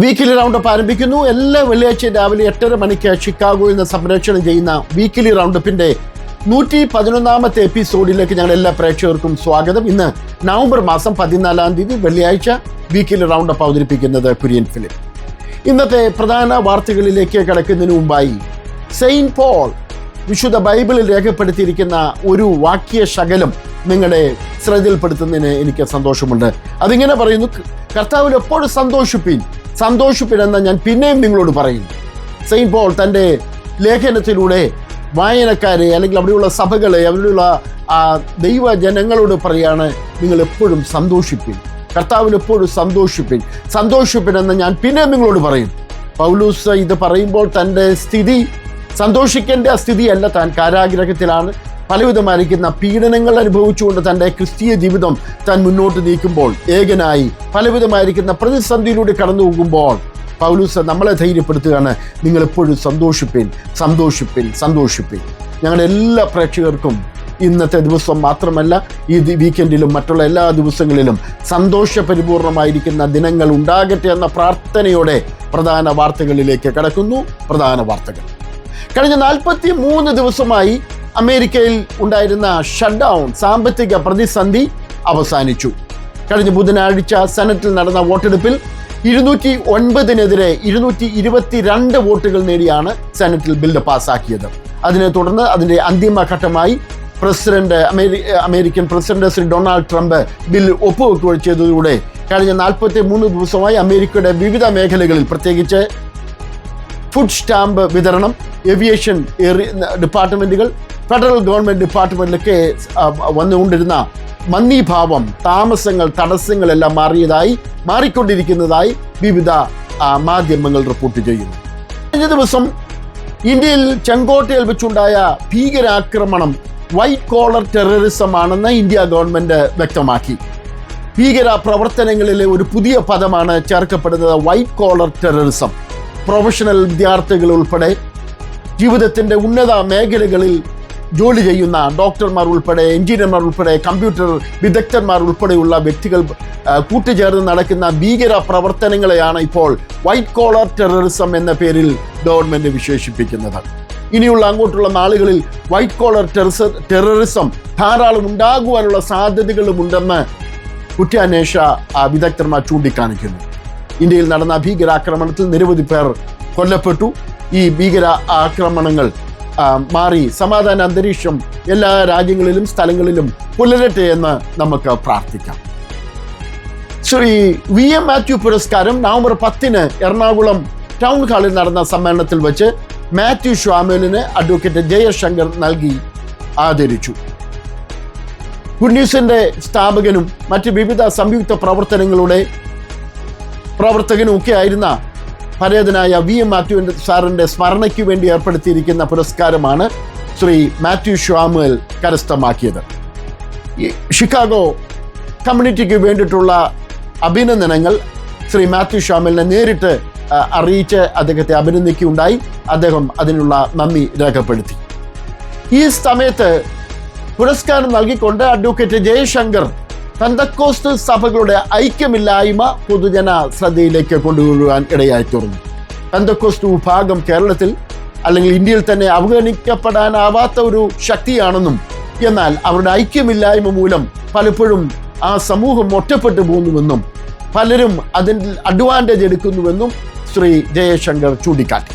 Weekly roundup ആരംഭിക്കുന്നു. എല്ലാ വെള്ളിയാഴ്ചയും രാവിലെ എട്ടര മണിക്ക് ഷിക്കാഗോയിൽ നിന്ന് സംരക്ഷണം ചെയ്യുന്ന വീക്കിലി റൗണ്ടപ്പിന്റെ നൂറ്റി പതിനൊന്നാമത്തെ എപ്പിസോഡിലേക്ക് ഞങ്ങൾ എല്ലാ പ്രേക്ഷകർക്കും സ്വാഗതം. ഇന്ന് നവംബർ മാസം പതിനാലാം തീയതി വെള്ളിയാഴ്ച വീക്കിലി റൗണ്ടപ്പ് അവതരിപ്പിക്കുന്നത് കുര്യൻ ഫിലിം ഇന്നത്തെ പ്രധാന വാർത്തകളിലേക്ക് കടക്കുന്നതിന് മുമ്പായി സെയിന്റ് പോൾ വിശുദ്ധ ബൈബിളിൽ രേഖപ്പെടുത്തിയിരിക്കുന്ന ഒരു വാക്യ ശകലം നിങ്ങളുടെ ശ്രദ്ധയിൽപ്പെടുത്തുന്നതിന് എനിക്ക് സന്തോഷമുണ്ട്. അതിങ്ങനെ പറയുന്നു കർത്താവിൽ എപ്പോഴും സന്തോഷിപ്പിൻ. സന്തോഷിപ്പിൻ എന്ന് ഞാൻ പിന്നെയും നിങ്ങളോട് പറയുന്നു സെയിന്റ് പോൾ തന്റെ ലേഖനത്തിലൂടെ വായനക്കാരെ അല്ലെങ്കിൽ അവിടെയുള്ള സഭകളെ അവിടെയുള്ള ആ ദൈവജനങ്ങളോട് പറയാണ് നിങ്ങൾ എപ്പോഴും സന്തോഷിപ്പിൻ. കർത്താവിൽ എപ്പോഴും സന്തോഷിപ്പിൻ. സന്തോഷിപ്പിൻ എന്ന് ഞാൻ പിന്നെയും നിങ്ങളോട് പറയും. പൗലൂസ് ഇത് പറയുമ്പോൾ തന്റെ സ്ഥിതി സന്തോഷിക്കേണ്ട സ്ഥിതിയല്ല താൻ കാരാഗ്രഹത്തിലാണ്. പലവിധമായിരിക്കുന്ന പീഡനങ്ങൾ അനുഭവിച്ചുകൊണ്ട് തന്റെ ക്രിസ്തീയ ജീവിതം താൻ മുന്നോട്ട് നീക്കുമ്പോൾ ഏകനായി പലവിധമായിരിക്കുന്ന പ്രതിസന്ധിയിലൂടെ കടന്നു പോകുമ്പോൾ പൗലൂസ് നമ്മളെ ധൈര്യപ്പെടുത്തുകയാണ്. നിങ്ങൾ എപ്പോഴും സന്തോഷിപ്പിൻ സന്തോഷിപ്പിൻ സന്തോഷിപ്പിൻ. ഞങ്ങളുടെ എല്ലാ പ്രേക്ഷകർക്കും ഇന്നത്തെ ദിവസം മാത്രമല്ല ഈ വീക്കെൻഡിലും മറ്റുള്ള എല്ലാ ദിവസങ്ങളിലും സന്തോഷപരിപൂർണമായിരിക്കുന്ന ദിനങ്ങൾ ഉണ്ടാകട്ടെ എന്ന പ്രാർത്ഥനയോടെ പ്രധാന വാർത്തകളിലേക്ക് കടക്കുന്നു. പ്രധാന വാർത്തകൾ. കഴിഞ്ഞ നാൽപ്പത്തി മൂന്ന് ദിവസമായി അമേരിക്കയിൽ ഉണ്ടായിരുന്ന ഷട്ട് ഡൗൺ സാമ്പത്തിക പ്രതിസന്ധി അവസാനിച്ചു. കഴിഞ്ഞ ബുധനാഴ്ച സെനറ്റിൽ നടന്ന വോട്ടെടുപ്പിൽ ഇരുന്നൂറ്റി ഒൻപതിനെതിരെ ഇരുന്നൂറ്റി ഇരുപത്തിരണ്ട് വോട്ടുകൾ നേടിയാണ് സെനറ്റിൽ ബില്ല് പാസ്സാക്കിയത് അതിനെ തുടർന്ന് അതിന്റെ അന്തിമഘട്ടമായി president അമേരി American president Shri Donald Trump bill ഒപ്പുവെക്കുകയും ചെയ്തതിലൂടെ കഴിഞ്ഞ നാൽപ്പത്തി മൂന്ന് ദിവസമായി അമേരിക്കയുടെ വിവിധ മേഖലകളിൽ പ്രത്യേകിച്ച് ഫുഡ് സ്റ്റാമ്പ് വിതരണം ഏവിയേഷൻ ഡിപ്പാർട്ട്മെന്റുകൾ ഫെഡറൽ ഗവൺമെന്റ് ഡിപ്പാർട്ട്മെന്റിലൊക്കെ വന്നുകൊണ്ടിരുന്ന മന്ദീഭാവം താമസങ്ങൾ തടസ്സങ്ങളെല്ലാം മാറിയതായി മാറിക്കൊണ്ടിരിക്കുന്നതായി വിവിധ മാധ്യമങ്ങൾ റിപ്പോർട്ട് ചെയ്യുന്നു. കഴിഞ്ഞ ദിവസം ഇന്ത്യയിൽ ചെങ്കോട്ടയിൽ വെച്ചുണ്ടായ ഭീകരാക്രമണം വൈറ്റ് കോളർ ടെററിസം ആണെന്ന് ഇന്ത്യ ഗവൺമെന്റ് വ്യക്തമാക്കി. ഭീകര പ്രവർത്തനങ്ങളിലെ ഒരു പുതിയ പദമാണ് ചേർക്കപ്പെടുന്നത് വൈറ്റ് കോളർ ടെററിസം പ്രൊഫഷണൽ വിദ്യാർത്ഥികൾ ഉൾപ്പെടെ ജീവിതത്തിന്റെ ഉന്നത മേഖലകളിൽ ജോലി ചെയ്യുന്ന ഡോക്ടർമാർ ഉൾപ്പെടെ എഞ്ചിനീയർമാർ ഉൾപ്പെടെ കമ്പ്യൂട്ടർ വിദഗ്ധന്മാർ ഉൾപ്പെടെയുള്ള വ്യക്തികൾ കൂട്ടുചേർന്ന് നടക്കുന്ന ഭീകര പ്രവർത്തനങ്ങളെയാണ് ഇപ്പോൾ വൈറ്റ് കോളർ ടെററിസം എന്ന പേരിൽ ഗവൺമെന്റ് വിശേഷിപ്പിക്കുന്നത്. ഇനിയുള്ള അങ്ങോട്ടുള്ള നാളുകളിൽ വൈറ്റ് കോളർ ടെററിസ ടെററിസം ധാരാളം ഉണ്ടാകുവാനുള്ള സാധ്യതകളുമുണ്ടെന്ന് കുറ്റാന്വേഷ വിദഗ്ധന്മാർ ചൂണ്ടിക്കാണിക്കുന്നു. ഇന്ത്യയിൽ നടന്ന ഭീകരാക്രമണത്തിൽ നിരവധി പേർ കൊല്ലപ്പെട്ടു. ഈ ഭീകര ആക്രമണങ്ങൾ മാറി. സമാധാന അന്തരീക്ഷം എല്ലാ രാജ്യങ്ങളിലും സ്ഥലങ്ങളിലും പുലരട്ടെ എന്ന് നമുക്ക് പ്രാർത്ഥിക്കാം. ശ്രീ വി എം മാത്യു പുരസ്കാരം നവംബർ പത്തിന് എറണാകുളം ടൗൺ ഹാളിൽ നടന്ന സമ്മേളനത്തിൽ വെച്ച് മാത്യു ഷ്വാമേലിന് അഡ്വക്കേറ്റ് ജയശങ്കർ നൽകി ആദരിച്ചു. ഗുഡ് ന്യൂസിന്റെ സ്ഥാപകനും മറ്റ് വിവിധ സംയുക്ത പ്രവർത്തനങ്ങളുടെ പ്രവർത്തകനും ഒക്കെ ആയിരുന്ന പരേതനായ വി എം മാത്യു സാറിന്റെ സ്മരണയ്ക്ക് വേണ്ടി ഏർപ്പെടുത്തിയിരിക്കുന്ന പുരസ്കാരമാണ് ശ്രീ മാത്യു ഷാമുവൽ കരസ്ഥമാക്കിയത്. ഷിക്കാഗോ കമ്മ്യൂണിറ്റിക്ക് വേണ്ടിയിട്ടുള്ള അഭിനന്ദനങ്ങൾ ശ്രീ മാത്യു ഷ്വാമലിനെ നേരിട്ട് അറിയിച്ച് അദ്ദേഹത്തെ അഭിനന്ദിക്കുകയുണ്ടായി. അദ്ദേഹം അതിനുള്ള നന്ദി രേഖപ്പെടുത്തി. ഈ സമയത്ത് പുരസ്കാരം നൽകിക്കൊണ്ട് അഡ്വക്കേറ്റ് ജയശങ്കർ പെന്തക്കോസ്റ്റ് സഭകളുടെ ഐക്യമില്ലായ്മ പൊതുജന ശ്രദ്ധയിലേക്ക് കൊണ്ടുവരുവാൻ ഇടയായി തീർന്നു. പെന്തക്കോസ്റ്റ് വിഭാഗം കേരളത്തിൽ അല്ലെങ്കിൽ ഇന്ത്യയിൽ തന്നെ അവഗണിക്കപ്പെടാനാവാത്ത ഒരു ശക്തിയാണെന്നും എന്നാൽ അവരുടെ ഐക്യമില്ലായ്മ മൂലം പലപ്പോഴും ആ സമൂഹം ഒറ്റപ്പെട്ടു പോകുന്നുവെന്നും പലരും അതിൽ അഡ്വാന്റേജ് എടുക്കുന്നുവെന്നും ശ്രീ ജയശങ്കർ ചൂണ്ടിക്കാട്ടി.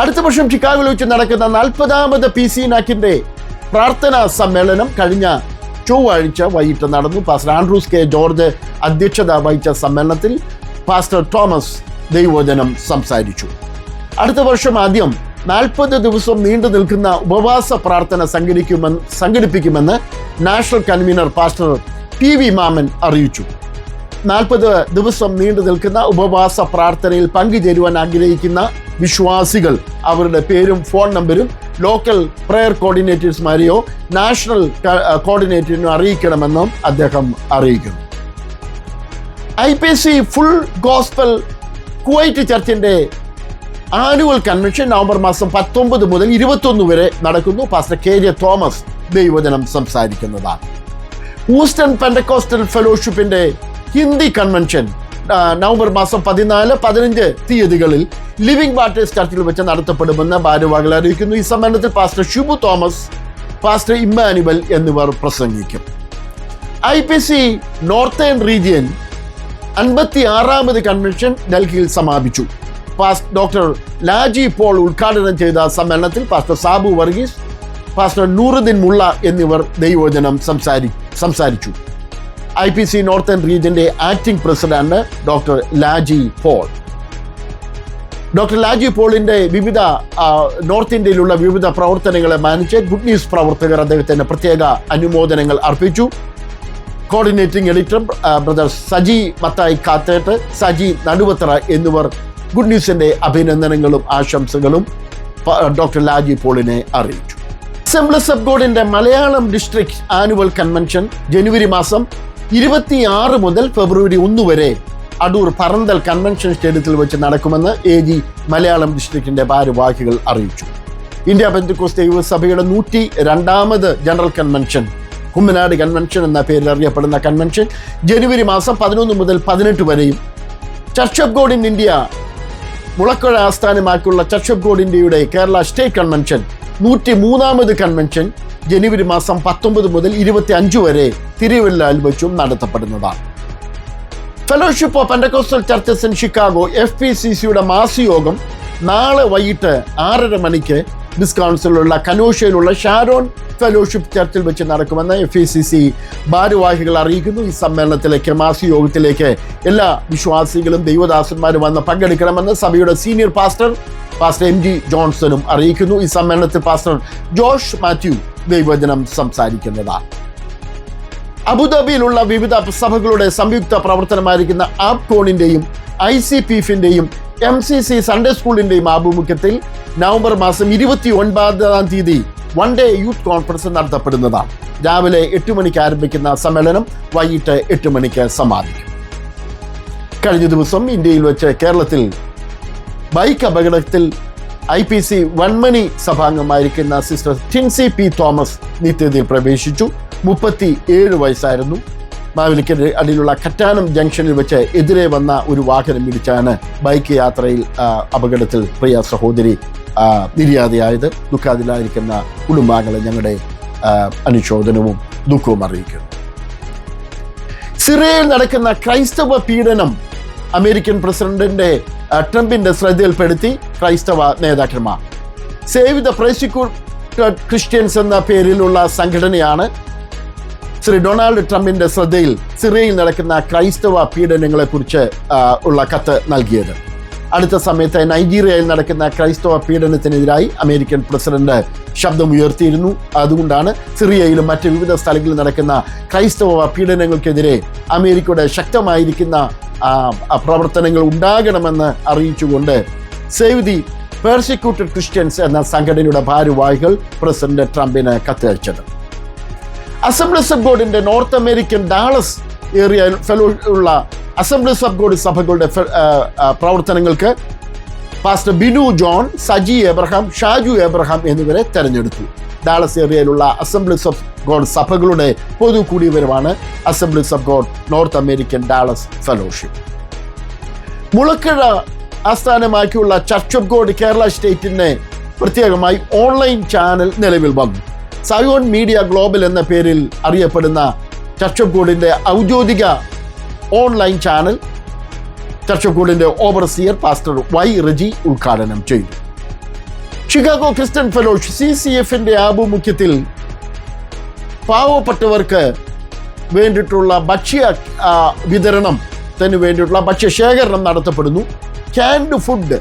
അടുത്ത വർഷം ചിക്കാഗോയിൽ വെച്ച് നടക്കുന്ന നാൽപ്പതാമത് പി സി നാക്കിന്റെ പ്രാർത്ഥനാ സമ്മേളനം കഴിഞ്ഞ ചൊവ്വാഴ്ച വൈകിട്ട് നടന്നു. പാസ്റ്റർ ആൻഡ്രൂസ് കെ ജോർജ് അധ്യക്ഷത വഹിച്ച സമ്മേളനത്തിൽ പാസ്റ്റർ തോമസ് ദൈവവചനം സംസാരിച്ചു. അടുത്ത വർഷം ആദ്യം നാൽപ്പത് ദിവസം നീണ്ടു നിൽക്കുന്ന ഉപവാസ പ്രാർത്ഥന സംഘടിക്കുമെന്ന് സംഘടിപ്പിക്കുമെന്ന് national convener pastor P V Mamman അറിയിച്ചു. നാൽപ്പത് ദിവസം നീണ്ടു നിൽക്കുന്ന ഉപവാസ പ്രാർത്ഥനയിൽ പങ്കുചേരുവാൻ ആഗ്രഹിക്കുന്ന വിശ്വാസികൾ. അവരുടെ പേരും ഫോൺ നമ്പരും ലോക്കൽ പ്രെയർ കോർഡിനേറ്റേഴ്സ്മാരെയോ നാഷണൽ കോർഡിനേറ്ററിനോ അറിയിക്കണമെന്നും അദ്ദേഹം അറിയിക്കുന്നു. I P C full gospel Kuwait ചർച്ചിന്റെ annual convention November മാസം പത്തൊമ്പത് മുതൽ ഇരുപത്തൊന്ന് വരെ നടക്കുന്നു. പാസ്റ്റർ കെ ജെ തോമസ് ദൈവജനം സംസാരിക്കുന്നതാണ്. ഊസ്റ്റൺ പെൻഡക്കോസ്റ്റൽ ഫെലോഷിപ്പിന്റെ ഹിന്ദി കൺവെൻഷൻ നവംബർ മാസം പതിനാല് പതിനഞ്ച് തീയതികളിൽ ലിവിംഗ് വാട്ടേഴ്സ് ചർച്ചിൽ വെച്ച് നടത്തപ്പെടുമെന്ന് ഭാരവാഹികൾ അറിയിക്കുന്നു. ഈ സമ്മേളനത്തിൽ pastor Shubu Thomas pastor Emmanuel എന്നിവർ പ്രസംഗിക്കും. I P C northern region അൻപത്തി ആറാമത് കൺവെൻഷൻ ഡൽഹിയിൽ സമാപിച്ചു. പാസ് ഡോക്ടർ ലാജി പോൾ ഉദ്ഘാടനം ചെയ്ത സമ്മേളനത്തിൽ പാസ്റ്റർ സാബു വർഗീസ് പാസ്റ്റർ നൂറുദ്ദീൻ മുള്ള എന്നിവർ ദൈവോജനം സംസാരി സംസാരിച്ചു. I P C northern റീജിയന്റെ acting president doctor Laji Paul. Doctor Laji പോളിന്റെ വിവിധ നോർത്ത് ഇന്ത്യയിലുള്ള വിവിധ പ്രവർത്തനങ്ങളെ മാനിച്ച് ഗുഡ് ന്യൂസ് പ്രവർത്തകർ അദ്ദേഹത്തിന് പ്രത്യേക അനുമോദനങ്ങൾ അർപ്പിച്ചു. Coordinating editor brother Saji Mathai Kathettu Saji Naduvathara എന്നിവർ ഗുഡ് ന്യൂസിന്റെ അഭിനന്ദനങ്ങളും ആശംസകളും ഡോക്ടർ ലാജി പോളിനെ അറിയിച്ചു. അസംബ്ലി സബ് ഗോഡിന്റെ മലയാളം ഡിസ്ട്രിക്ട് ആനുവൽ കൺവെൻഷൻ ജനുവരി മാസം ഇരുപത്തിയാറ് മുതൽ ഫെബ്രുവരി ഒന്ന് വരെ അടൂർ പറന്തൽ കൺവെൻഷൻ സ്റ്റേഡിയത്തിൽ വെച്ച് നടക്കുമെന്ന് എ ജി മലയാളം ഡിസ്ട്രിക്റ്റിന്റെ ഭാരവാഹികൾ അറിയിച്ചു. ഇന്ത്യ ബന്ധുക്കോസ് ദൈവസഭയുടെ നൂറ്റി രണ്ടാമത് ജനറൽ കൺവെൻഷൻ കുമ്മനാട് കൺവെൻഷൻ എന്ന പേരിൽ അറിയപ്പെടുന്ന കൺവെൻഷൻ ജനുവരി മാസം പതിനൊന്ന് മുതൽ പതിനെട്ട് വരെയും church of God in India Mulakuzha ആസ്ഥാനമാക്കിയുള്ള church of God ഇന്ത്യയുടെ കേരള സ്റ്റേറ്റ് കൺവെൻഷൻ നൂറ്റി മൂന്നാമത് കൺവെൻഷൻ ജനുവരി മാസം പത്തൊമ്പത് മുതൽ ഇരുപത്തി അഞ്ച് വരെ തിരുവല്ലയിൽ വെച്ചും നടത്തപ്പെടുന്നതാണ് fellowship of Pentecostal churches in Chicago F P C സിയുടെ മാസയോഗം നാളെ വൈകിട്ട് ആറര മണിക്ക് ഡിസ്കൗൺസിലുള്ള കനോഷയിലുള്ള ഷാരോൺ ഫെലോഷിപ്പ് ചർച്ചിൽ വെച്ച് നടക്കുമെന്ന് എഫ് ഇ സി സി ഭാരവാഹികൾ അറിയിക്കുന്നു. ഈ സമ്മേളനത്തിലേക്ക് മാസയോഗത്തിലേക്ക് എല്ലാ വിശ്വാസികളും ദൈവദാസന്മാരും വന്ന് പങ്കെടുക്കണമെന്ന് സഭയുടെ senior pastor pastor M G ജോൺസണും അറിയിക്കുന്നു. ഈ സമ്മേളനത്തിൽ പാസ്റ്റർ ജോഷ് മാത്യു ദൈവജനം സംസാരിക്കുന്നതാണ് അബുദാബിയിലുള്ള വിവിധ സഭകളുടെ സംയുക്ത പ്രവർത്തനമായിരിക്കുന്ന ആപ്കോണിന്റെയും ഐ സി പിഫിന്റെയും എം സി സി സൺഡേ സ്കൂളിന്റെയും ആഭിമുഖ്യത്തിൽ നവംബർ മാസം ഇരുപത്തി ഒൻപതാം തീയതി വൺ ഡേ യൂത്ത് കോൺഫറൻസ് നടത്തപ്പെടുന്നതാണ്. രാവിലെ എട്ട് മണിക്ക് ആരംഭിക്കുന്ന സമ്മേളനം വൈകിട്ട് എട്ട് മണിക്ക് സമാപിക്കും. കഴിഞ്ഞ ദിവസം ഇന്ത്യയിൽ വെച്ച് കേരളത്തിൽ ബൈക്ക് അപകടത്തിൽ ഐ പി സി വൺമണി സഭാംഗമായിരിക്കുന്ന സിസ്റ്റർ ടിൻസി പി തോമസ് നിത്യതയിൽ പ്രവേശിച്ചു. മുപ്പത്തി ഏഴ് വയസ്സായിരുന്നു. മാവേലിക്കര അടിയിലുള്ള കറ്റാനം ജംഗ്ഷനിൽ വെച്ച് എതിരെ വന്ന ഒരു വാഹനം ഇടിച്ചാണ് ബൈക്ക് യാത്രയിൽ അപകടത്തിൽ പ്രിയ സഹോദരി നിര്യാതയായത്. ദുഃഖാതിലായിരിക്കുന്ന കുടുംബാംഗങ്ങളെ ഞങ്ങളുടെ അനുശോചനവും ദുഃഖവും അറിയിക്കുന്നു. സിറിയയിൽ നടക്കുന്ന ക്രൈസ്തവ പീഡനം അമേരിക്കൻ പ്രസിഡന്റിന്റെ ട്രംപിന്റെ ശ്രദ്ധയിൽപ്പെടുത്തി ക്രൈസ്തവ നേതാക്കന്മാർ. സേവ് ദ പ്രോസിക്യൂട്ടഡ് ക്രിസ്ത്യൻസ് എന്ന പേരിലുള്ള സംഘടനയാണ് ശ്രീ ഡൊണാൾഡ് ട്രംപിന്റെ ശ്രദ്ധയിൽ സിറിയയിൽ നടക്കുന്ന ക്രൈസ്തവ പീഡനങ്ങളെ കുറിച്ച് ഉള്ള കത്ത് നൽകിയത്. അടുത്ത സമയത്ത് നൈജീരിയയിൽ നടക്കുന്ന ക്രൈസ്തവ പീഡനത്തിനെതിരായി അമേരിക്കൻ പ്രസിഡന്റ് ശബ്ദമുയർത്തിയിരുന്നു. അതുകൊണ്ടാണ് സിറിയയിലും മറ്റ് വിവിധ സ്ഥലങ്ങളിലും നടക്കുന്ന ക്രൈസ്തവ പീഡനങ്ങൾക്കെതിരെ അമേരിക്കയുടെ ശക്തമായിരിക്കുന്ന പ്രവർത്തനങ്ങൾ ഉണ്ടാകണമെന്ന് അറിയിച്ചുകൊണ്ട് സേവ് ദി പേഴ്സിക്യൂട്ടഡ് ക്രിസ്ത്യൻസ് എന്ന സംഘടനയുടെ ഭാരവാഹികൾ പ്രസിഡന്റ് ട്രംപിന് കത്തയച്ചത്. Assemblies of ഗോഡിന്റെ North American Dallas area fellow ഉള്ള അസംബ്ലീസ് ഓഫ് ഗോഡ് സഭകളുടെ പ്രവർത്തനങ്ങൾക്ക് pastor Binu John Saji Abraham Shaju Abraham എന്നിവരെ തെരഞ്ഞെടുത്തു. ഡാളസ് ഏരിയയിലുള്ള അസംബ്ലീസ് ഓഫ് ഗോഡ് സഭകളുടെ പൊതു കൂടിയവരുമാണ് assemblies of God North American Dallas fellowship. Mulakuzha ആസ്ഥാനമാക്കിയുള്ള church of God Kerala സ്റ്റേറ്റിന് പ്രത്യേകമായി ഓൺലൈൻ ചാനൽ നിലവിൽ വന്നു. സയോൺ മീഡിയ ഗ്ലോബൽ എന്ന പേരിൽ അറിയപ്പെടുന്ന ചർച്ച് ഓഫ് ഗോഡിന്റെ ഔദ്യോഗിക ഓൺലൈൻ ചാനൽ ചർച്ച് ഓഫ് ഗോഡിന്റെ ഓവർസിയർ പാസ്റ്റർ വൈ റജി ഉദ്ഘാടനം ചെയ്തു. ഷിക്കാഗോ ക്രിസ്ത്യൻ ഫെലോഷ് സി സി എഫിന്റെ ആഭിമുഖ്യത്തിൽ പാവപ്പെട്ടവർക്ക് വേണ്ടിയിട്ടുള്ള ഭക്ഷ്യ വിതരണം വിതരണത്തിന് വേണ്ടിയിട്ടുള്ള ഭക്ഷ്യശേഖരണം നടത്തപ്പെടുന്നു. ക്യാൻഡ് ഫുഡ്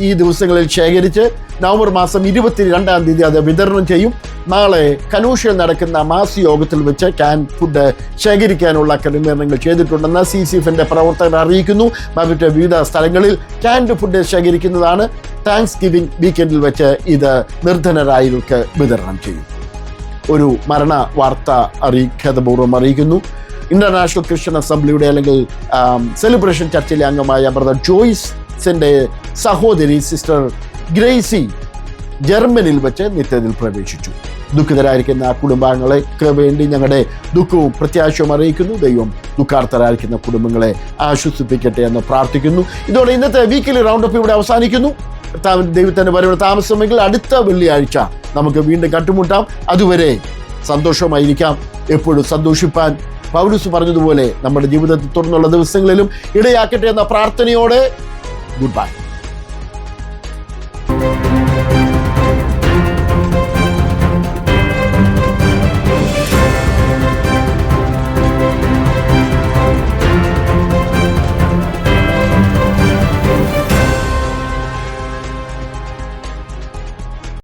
ഈ ദിവസങ്ങളിൽ ശേഖരിച്ച് നവംബർ മാസം ഇരുപത്തി രണ്ടാം തീയതി അത് വിതരണം ചെയ്യും. നാളെ കനൂഷയിൽ നടക്കുന്ന മാസ് യോഗത്തിൽ വെച്ച് ക്യാൻ ഫുഡ് ശേഖരിക്കാനുള്ള ക്രമീകരണങ്ങൾ ചെയ്തിട്ടുണ്ടെന്ന് സി സി എഫിന്റെ പ്രവർത്തകർ അറിയിക്കുന്നു. മറ്റ് വിവിധ സ്ഥലങ്ങളിൽ ക്യാൻഡ് ഫുഡ് ശേഖരിക്കുന്നതാണ്. താങ്ക്സ് ഗിവിംഗ് വീക്കെൻഡിൽ വെച്ച് ഇത് നിർധനരായവർക്ക് വിതരണം ചെയ്യും. ഒരു മരണ വാർത്ത അറിയിക്കാതപൂർവം അറിയിക്കുന്നു. ഇന്റർനാഷണൽ ക്രിസ്ത്യൻ അസംബ്ലിയുടെ അല്ലെങ്കിൽ സെലിബ്രേഷൻ ചർച്ചിലെ അംഗമായ ബ്രദർ ജോയ്സിന്റെ സഹോദരി സിസ്റ്റർ ഗ്രേസി ജർമ്മനിൽ വെച്ച് നിത്യത്തിൽ പ്രവേശിച്ചു. ദുഃഖിതരായിരിക്കുന്ന കുടുംബാംഗങ്ങൾക്ക് വേണ്ടി ഞങ്ങളുടെ ദുഃഖവും പ്രത്യാശയും അറിയിക്കുന്നു. ദൈവം ദുഃഖാർത്ഥരായിരിക്കുന്ന കുടുംബങ്ങളെ ആശ്വസിപ്പിക്കട്ടെ എന്ന് പ്രാർത്ഥിക്കുന്നു. ഇതോടെ ഇന്നത്തെ വീക്കിലി റൗണ്ട് അപ്പ് ഇവിടെ അവസാനിക്കുന്നു. ദൈവത്തിന്റെ ദൈവത്തിന്റെ വരവ് താമസമെങ്കിൽ അടുത്ത വെള്ളിയാഴ്ച നമുക്ക് വീണ്ടും കണ്ടുമുട്ടാം. അതുവരെ സന്തോഷമായിരിക്കാം. എപ്പോഴും സന്തോഷിപ്പാൻ പൗലൂസ് പറഞ്ഞതുപോലെ നമ്മുടെ ജീവിതത്തിൽ തുടർന്നുള്ള ദിവസങ്ങളിലും ഇടയാക്കട്ടെ എന്ന പ്രാർത്ഥനയോടെ ഗുഡ് ബൈ